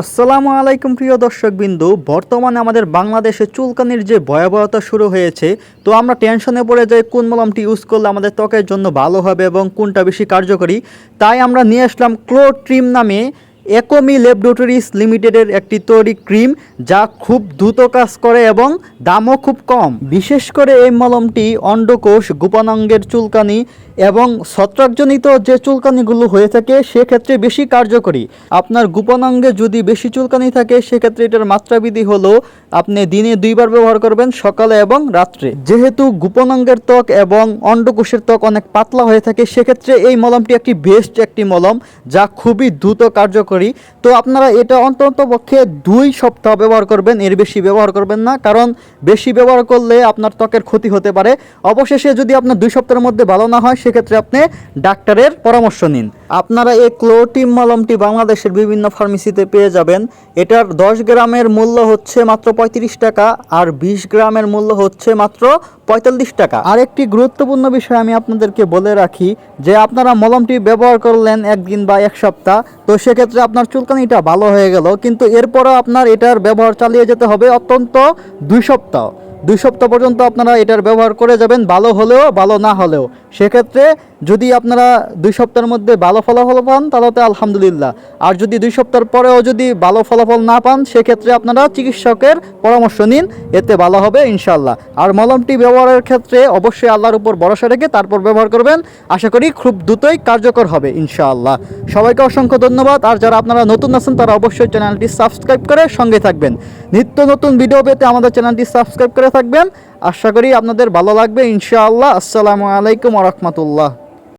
আসসালামু আলাইকুম প্রিয় দর্শকবিন্দু, বর্তমানে আমাদের বাংলাদেশে চুলকানির যে ভয়াবহতা শুরু হয়েছে, তো আমরা টেনশনে পড়ে যাই কোন মলমটি ইউজ করলে আমাদের ত্বকের জন্য ভালো হবে এবং কোনটা বেশি কার্যকরী। তাই আমরা নিয়ে আসলাম ক্লো ট্রিম নামে একমি ল্যাবরেটরিজ লিমিটেডের একটি তৈরি ক্রিম যা খুব দ্রুত কাজ করে এবং দামও খুব কম। বিশেষ করে এই মলমটি অন্ডকোষ, গোপনাঙ্গের চুলকানি এবং ছত্রাকজনিত যে চুলকানিগুলো হয়ে থাকে সেক্ষেত্রে বেশি কার্যকরী। আপনার গোপনাঙ্গে যদি বেশি চুলকানি থাকে সেক্ষেত্রে এটার মাত্রাবিধি হলো আপনি দিনে দুইবার ব্যবহার করবেন সকালে এবং রাত্রে। যেহেতু গোপনাঙ্গের ত্বক এবং অন্ডকোষের ত্বক অনেক পাতলা হয়ে থাকে সেক্ষেত্রে এই মলমটি একটি বেস্ট একটি মলম যা খুবই দ্রুত কার্যকরী। তো আপনারা এটা অন্তত পক্ষে দুই সপ্তাহ ব্যবহার করবেন, এর বেশি ব্যবহার করবেন না, কারণ বেশি ব্যবহার করলে আপনার ত্বকের ক্ষতি হতে পারে। অবশেষে যদি আপনার দুই সপ্তাহের মধ্যে ভালো না হয়, সেক্ষেত্রে আপনি ডাক্তারের পরামর্শ নিন। আপনারা এই ক্লোটিম মলমটি বাংলাদেশের বিভিন্ন ফার্মেসিতে পেয়ে যাবেন। এটার দশ গ্রামের মূল্য হচ্ছে মাত্র পঁয়ত্রিশ টাকা আর বিশ গ্রামের মূল্য হচ্ছে মাত্র পঁয়তাল্লিশ টাকা। আর একটি গুরুত্বপূর্ণ বিষয় আমি আপনাদেরকে বলে রাখি যে আপনারা মলমটি ব্যবহার করলেন একদিন বা এক সপ্তাহ, তো সেক্ষেত্রে আপনার চুলকানিটা ভালো হয়ে গেল। কিন্তু এরপরও আপনার এটার ব্যবহার চালিয়ে যেতে হবে অত্যন্ত দুই সপ্তাহ। দুই সপ্তাহ পর্যন্ত আপনারা এটার ব্যবহার করে যাবেন, ভালো হলেও, ভালো না হলেও। সেক্ষেত্রে যদি আপনারা দুই সপ্তাহের মধ্যে ভালো ফলাফল পান, তাহলে তো আলহামদুলিল্লাহ। আর যদি দুই সপ্তাহ পরেও যদি ভালো ফলাফল না পান, সেক্ষেত্রে আপনারা চিকিৎসকের পরামর্শ নিন, এতে ভালো হবে ইনশাল্লাহ আর মলমটি ব্যবহারের ক্ষেত্রে অবশ্যই আল্লাহর উপর ভরসা রেখে তারপর ব্যবহার করবেন। আশা করি খুব দ্রুতই কার্যকর হবে ইনশাআল্লাহ। সবাইকে অসংখ্য ধন্যবাদ। আর যারা আপনারা নতুন আছেন, তারা অবশ্যই চ্যানেলটি সাবস্ক্রাইব করে সঙ্গে থাকবেন। নিত্য নতুন ভিডিও পেতে আমাদের চ্যানেলটি সাবস্ক্রাইব করে থাকবেন। আশা করি আপনাদের ভালো লাগবে ইনশাআল্লাহ। আসসালামু আলাইকুম রহমতুল্লাহ।